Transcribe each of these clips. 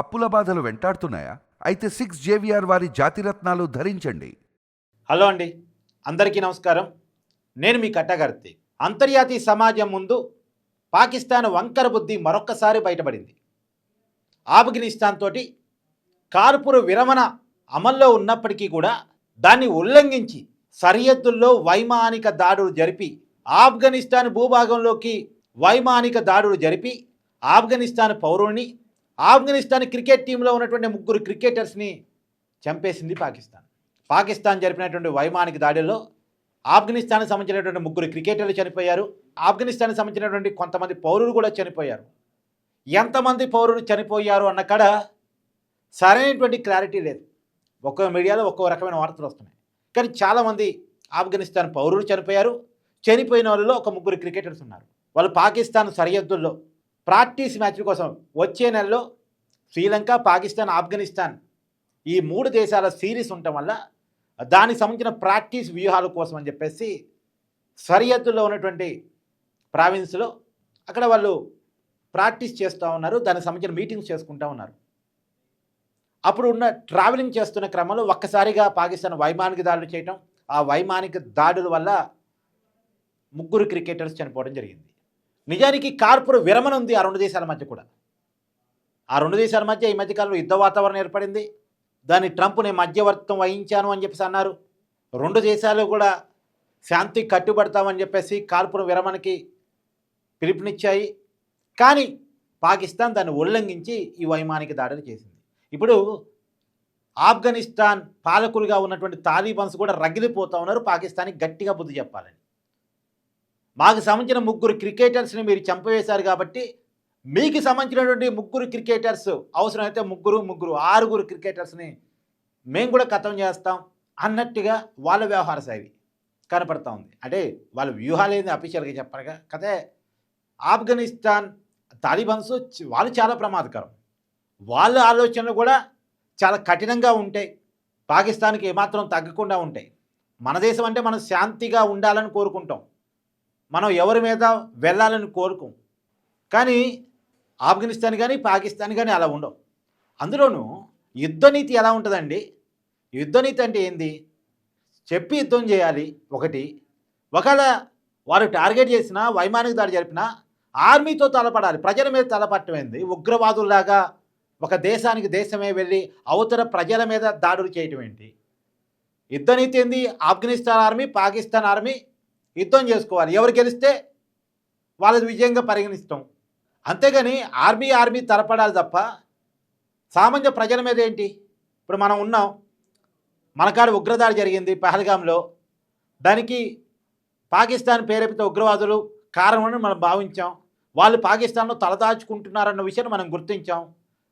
అప్పుల బాధలు వెంటాడుతున్నాయా? అయితే సిక్స్ జేవిఆర్ వారి జాతిరత్నాలు ధరించండి. హలో అండి. అందరికీ నమస్కారం. నేను మీ కట్టగర్తి. అంతర్జాతీయ సమాజం ముందు పాకిస్తాన్ వంకర బుద్ధి మరొక్కసారి బయటపడింది. ఆఫ్ఘనిస్తాన్ తోటి కార్పురు విరమణ అమల్లో ఉన్నప్పటికీ కూడా దాన్ని ఉల్లంఘించి సరిహద్దుల్లో వైమానిక దాడులు జరిపి ఆఫ్ఘనిస్తాన్ భూభాగంలోకి వైమానిక దాడులు జరిపి ఆఫ్ఘనిస్తాన్ పౌరుల్ని ఆఫ్ఘనిస్తాన్ క్రికెట్ టీంలో ఉన్నటువంటి ముగ్గురు క్రికెటర్స్ని చంపేసింది పాకిస్తాన్. పాకిస్తాన్ జరిపినటువంటి వైమానిక దాడిలో ఆఫ్ఘనిస్తాన్కి సంబంధించినటువంటి ముగ్గురు క్రికెటర్లు చనిపోయారు. ఆఫ్ఘనిస్తాన్కి సంబంధించినటువంటి కొంతమంది పౌరులు కూడా చనిపోయారు. ఎంతమంది పౌరులు చనిపోయారు అన్న కాడ సరైనటువంటి క్లారిటీ లేదు. ఒక్కో మీడియాలో ఒక్కో రకమైన వార్తలు వస్తున్నాయి. కానీ చాలామంది ఆఫ్ఘనిస్తాన్ పౌరులు చనిపోయారు. చనిపోయిన వాళ్ళలో ఒక ముగ్గురు క్రికెటర్స్ ఉన్నారు. వాళ్ళు పాకిస్తాన్ సరిహద్దుల్లో ప్రాక్టీస్ మ్యాచ్ల కోసం వచ్చే నెలలో శ్రీలంక పాకిస్తాన్ ఆఫ్ఘనిస్తాన్ ఈ మూడు దేశాల సిరీస్ ఉండటం వల్ల దానికి సంబంధించిన ప్రాక్టీస్ వ్యూహాల కోసం అని చెప్పేసి సరిహద్దులో ఉన్నటువంటి ప్రావిన్స్లో అక్కడ వాళ్ళు ప్రాక్టీస్ చేస్తూ ఉన్నారు దానికి సంబంధించిన మీటింగ్స్ చేసుకుంటూ ఉన్నారు. అప్పుడు ఉన్న ట్రావెలింగ్ చేస్తున్న క్రమంలో ఒక్కసారిగా పాకిస్తాన్ వైమానిక దాడులు చేయటం ఆ వైమానిక దాడుల వల్ల ముగ్గురు క్రికెటర్స్ చనిపోవడం జరిగింది. నిజానికి కార్పుర విరమణ ఉంది ఆ రెండు దేశాల మధ్య కూడా. ఆ రెండు దేశాల మధ్య ఈ మధ్యకాలంలో యుద్ధ వాతావరణం ఏర్పడింది. దాన్ని ట్రంప్ నేను మధ్యవర్తం వహించాను అని చెప్పేసి అన్నారు. రెండు దేశాలు కూడా శాంతి కట్టుబడతామని చెప్పేసి కాల్పుర విరమణకి పిలుపునిచ్చాయి. కానీ పాకిస్తాన్ దాన్ని ఉల్లంఘించి ఈ వైమానిక దాడులు చేసింది. ఇప్పుడు ఆఫ్ఘనిస్తాన్ పాలకులుగా ఉన్నటువంటి తాలిబన్స్ కూడా రగిలిపోతా ఉన్నారు. పాకిస్తాన్కి గట్టిగా బుద్ధి చెప్పాలని. మాకు సంబంధించిన ముగ్గురు క్రికెటర్స్ని మీరు చంపవేశారు కాబట్టి మీకు సంబంధించినటువంటి ముగ్గురు క్రికెటర్స్ అవసరమైతే ముగ్గురు ముగ్గురు ఆరుగురు క్రికెటర్స్ని మేము కూడా ఖతం చేస్తాం అన్నట్టుగా వాళ్ళ వ్యవహార శైలి కనపడతా ఉంది. అంటే వాళ్ళ వ్యూహాలు ఏంది అఫీషియల్గా చెప్పరుగా కదే ఆఫ్ఘనిస్తాన్ తాలిబన్స్ వాళ్ళు చాలా ప్రమాదకరం. వాళ్ళ ఆలోచనలు కూడా చాలా కఠినంగా ఉంటాయి. పాకిస్తాన్కి ఏమాత్రం తగ్గకుండా ఉంటాయి. మన దేశం అంటే మనం శాంతిగా ఉండాలని కోరుకుంటాం. మనం ఎవరి మీద వెళ్ళాలని కోరుకోం. కానీ ఆఫ్ఘనిస్తాన్ కానీ పాకిస్తాన్ కానీ అలా ఉండవు. అందులోనూ యుద్ధనీతి ఎలా ఉంటుందండి? యుద్ధనీతి అంటే ఏంది? చెప్పి యుద్ధం చేయాలి ఒకటి. ఒకవేళ వారు టార్గెట్ చేసినా వైమానిక దాడి జరిపినా ఆర్మీతో తలపడాలి. ప్రజల మీద తలపట్టమైంది ఉగ్రవాదుల్లాగా ఒక దేశానికి దేశమే వెళ్ళి అవతల ప్రజల మీద దాడులు చేయటం ఏంటి? యుద్ధనీతి ఏంది? ఆఫ్ఘనిస్తాన్ ఆర్మీ పాకిస్తాన్ ఆర్మీ యుద్ధం చేసుకోవాలి. ఎవరు గెలిస్తే వాళ్ళది విజయంగా పరిగణిస్తాం. అంతేగాని ఆర్మీ ఆర్మీ తరపడాలి తప్ప సామాన్య ప్రజల మీద ఏంటి? ఇప్పుడు మనం ఉన్నాం. మనకాడ ఉగ్రదాడి జరిగింది పహల్గాంలో దానికి పాకిస్తాన్ ప్రేరేపిత ఉగ్రవాదులు కారణమని మనం భావించాం. వాళ్ళు పాకిస్తాన్లో తలదాచుకుంటున్నారన్న విషయాన్ని మనం గుర్తించాం.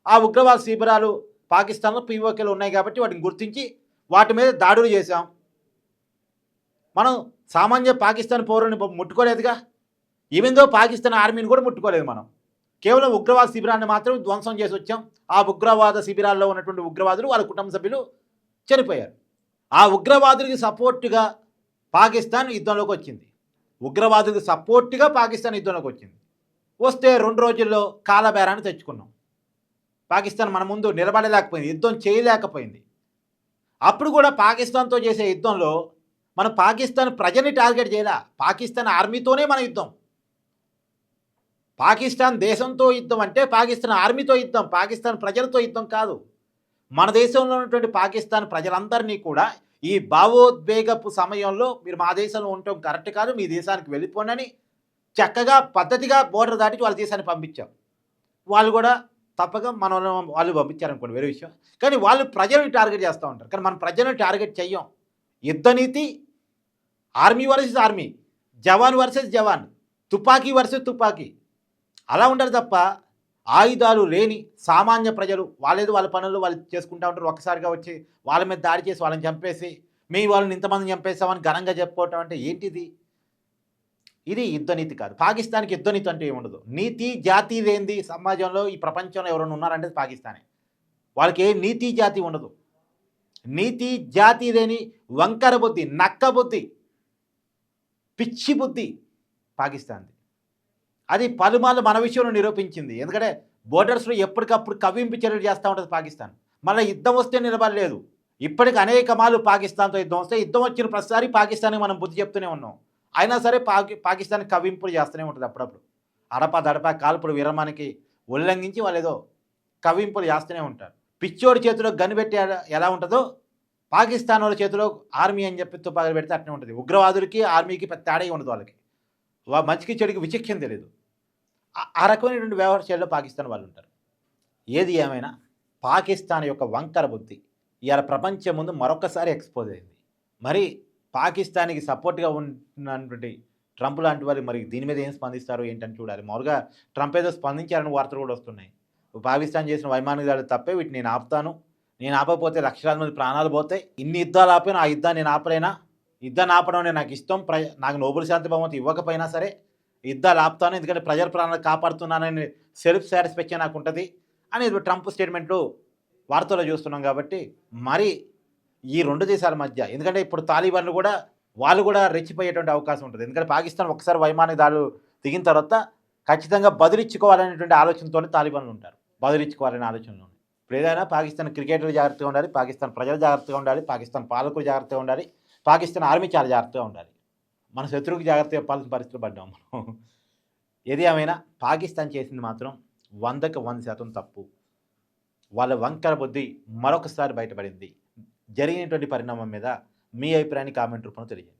ఆ ఉగ్రవాద శిబిరాలు పాకిస్తాన్లో పీఓకేలు ఉన్నాయి కాబట్టి వాటిని గుర్తించి వాటి మీద దాడులు చేశాం. మనం సామాన్య పాకిస్తాన్ పౌరుని ముట్టుకోలేదుగా? ఈవెందో పాకిస్తాన్ ఆర్మీని కూడా ముట్టుకోలేదు మనం. కేవలం ఉగ్రవాద శిబిరాన్ని మాత్రం ధ్వంసం చేసి వచ్చాం. ఆ ఉగ్రవాద శిబిరాల్లో ఉన్నటువంటి ఉగ్రవాదులు వాళ్ళ కుటుంబ సభ్యులు చనిపోయారు. ఆ ఉగ్రవాదులకి సపోర్టుగా పాకిస్తాన్ యుద్ధంలోకి వచ్చింది. ఉగ్రవాదులకు సపోర్టుగా పాకిస్తాన్ యుద్ధంలోకి వచ్చింది. వస్తే రెండు రోజుల్లో కాలబేరాన్ని తెచ్చుకున్నాం. పాకిస్తాన్ మన ముందు నిలబడలేకపోయింది. యుద్ధం చేయలేకపోయింది. అప్పుడు కూడా పాకిస్తాన్తో చేసే యుద్ధంలో మన పాకిస్తాన్ ప్రజల్ని టార్గెట్ చేయాల పాకిస్తాన్ ఆర్మీతోనే మన యుద్ధం. పాకిస్తాన్ దేశంతో యుద్ధం అంటే పాకిస్తాన్ ఆర్మీతో యుద్ధం పాకిస్తాన్ ప్రజలతో యుద్ధం కాదు. మన దేశంలో ఉన్నటువంటి పాకిస్తాన్ ప్రజలందరినీ కూడా ఈ భావోద్వేగపు సమయంలో మీరు మా దేశంలో ఉండటం కరెక్ట్ కాదు మీ దేశానికి వెళ్ళిపోండి చక్కగా పద్ధతిగా బోర్డర్ దాటి వాళ్ళ దేశాన్ని పంపించాం. వాళ్ళు కూడా తప్పక మన వాళ్ళు పంపించారనుకోండి వేరే విషయం. కానీ వాళ్ళు ప్రజల్ని టార్గెట్ చేస్తూ ఉంటారు. కానీ మనం ప్రజలను టార్గెట్ చెయ్యం. యుద్ధనీతి army versus army jawan versus jawan తుపాకీ వర్సెస్ తుపాకీ అలా ఉండరు తప్ప ఆయుధాలు లేని సామాన్య ప్రజలు వాళ్ళేదో వాళ్ళ పనులు వాళ్ళు చేసుకుంటూ ఉంటారు. ఒక్కసారిగా వచ్చి వాళ్ళ మీద దాడి చేసి వాళ్ళని చంపేసి మీ వాళ్ళని ఇంతమందిని చంపేస్తామని ఘనంగా చెప్పుకోవటం అంటే ఏంటిది? ఇది యుద్ధనీతి కాదు. పాకిస్తాన్కి యుద్ధనీతి అంటే ఏముండదు. నీతి జాతి లేనిది సమాజంలో ఈ ప్రపంచంలో ఎవరైనా ఉన్నారంటే పాకిస్తానే. వాళ్ళకి ఏ నీతి జాతి ఉండదు. నీతి జాతి లేని వంకర బుద్ధి నక్క బుద్ధి. పిచ్చి బుద్ధి పాకిస్తాన్ది. అది పలుమార్లు మన విషయంలో నిరూపించింది. ఎందుకంటే బోర్డర్స్లో ఎప్పటికప్పుడు కవ్వింపు చర్యలు చేస్తూ ఉంటుంది పాకిస్తాన్. మళ్ళీ యుద్ధం వస్తే నిలబడలేదు. ఇప్పటికి అనేక మాలు పాకిస్తాన్తో యుద్ధం వస్తే యుద్ధం వచ్చిన ప్రతిసారి పాకిస్తాన్కి మనం బుద్ధి చెప్తూనే ఉన్నాం. అయినా సరే పాకి పాకిస్తాన్ కవ్వింపులు చేస్తూనే ఉంటుంది అప్పుడప్పుడు. అడప దడప కాల్పులు విరమానికి ఉల్లంఘించి వాళ్ళు ఏదో కవ్వింపులు చేస్తూనే ఉంటారు. పిచ్చోడి చేతిలో గన్ పెట్టి ఎలా ఉంటుందో పాకిస్తాన్ వాళ్ళ చేతిలో ఆర్మీ అని చెప్పి తుపాకులు పెడితే అట్నే ఉంటుంది. ఉగ్రవాదులకి ఆర్మీకి పెద్ద తేడా ఉండదు వాళ్ళకి. వా మంచికి చెడుకి విచక్షణ తెలియదు ఆ- ఆ రకమైనటువంటి వ్యవహార శైలిలో పాకిస్తాన్ వాళ్ళు ఉంటారు. ఏది ఏమైనా పాకిస్తాన్ యొక్క వంకర బుద్ధి ఇవాళ ప్రపంచం ముందు మరొకసారి ఎక్స్పోజ్ అయింది. మరి పాకిస్తాన్కి సపోర్ట్గా ఉన్నటువంటి ట్రంప్ లాంటి వారు మరి దీని మీద ఏం స్పందిస్తారు ఏంటని చూడాలి. మామూలుగా ట్రంప్ ఏదో స్పందించారని వార్తలు కూడా వస్తున్నాయి. పాకిస్తాన్ చేసిన వైమానిక దాడులు తప్పే వీటిని నేను ఆపుతాను. నేను ఆపకపోతే లక్షలాది మంది ప్రాణాలు పోతాయి. ఇన్ని యుద్ధాలు ఆపినా ఆ యుద్ధాన్ని నేను ఆపలేనా? యుద్ధాన్ని ఆపడం అనేది నాకు ఇష్టం. ప్ర నాకు నోబెల్ శాంతి బహుమతి ఇవ్వకపోయినా సరే యుద్ధాలు ఆపుతాను. ఎందుకంటే ప్రజల ప్రాణాలు కాపాడుతున్నానని సెల్ఫ్ సాటిస్ఫాక్షన్ నాకు ఉంటుంది అనేది ట్రంప్ స్టేట్మెంట్లు వార్తల్లో చూస్తున్నాం కాబట్టి మరి ఈ రెండు దేశాల మధ్య ఎందుకంటే ఇప్పుడు తాలిబాన్లు కూడా వాళ్ళు కూడా రెచ్చిపోయేటువంటి అవకాశం ఉంటుంది. ఎందుకంటే పాకిస్తాన్ ఒకసారి వైమానిక దాడులు దిగిన తర్వాత ఖచ్చితంగా బదిలిచ్చుకోవాలనేటువంటి ఆలోచనతోనే తాలిబాన్లు ఉంటారు. బదిలిచ్చుకోవాలనే ఆలోచనలో ఇప్పుడు ఏదైనా పాకిస్తాన్ క్రికెటర్లు జాగ్రత్తగా ఉండాలి పాకిస్తాన్ ప్రజలు జాగ్రత్తగా ఉండాలి పాకిస్తాన్ పాలకులు జాగ్రత్తగా ఉండాలి పాకిస్తాన్ ఆర్మీ చాలా జాగ్రత్తగా ఉండాలి. మన శత్రువుకి జాగ్రత్త చెప్పాల్సిన పరిస్థితులు పడ్డాం మనం. ఏది ఏమైనా పాకిస్తాన్ చేసింది మాత్రం వందకు వంద శాతం తప్పు. వాళ్ళ వంకర బుద్ధి మరొకసారి బయటపడింది. జరిగినటువంటి పరిణామం మీద మీ అభిప్రాయాన్ని కామెంట్ రూపంలో తెలియజేయండి.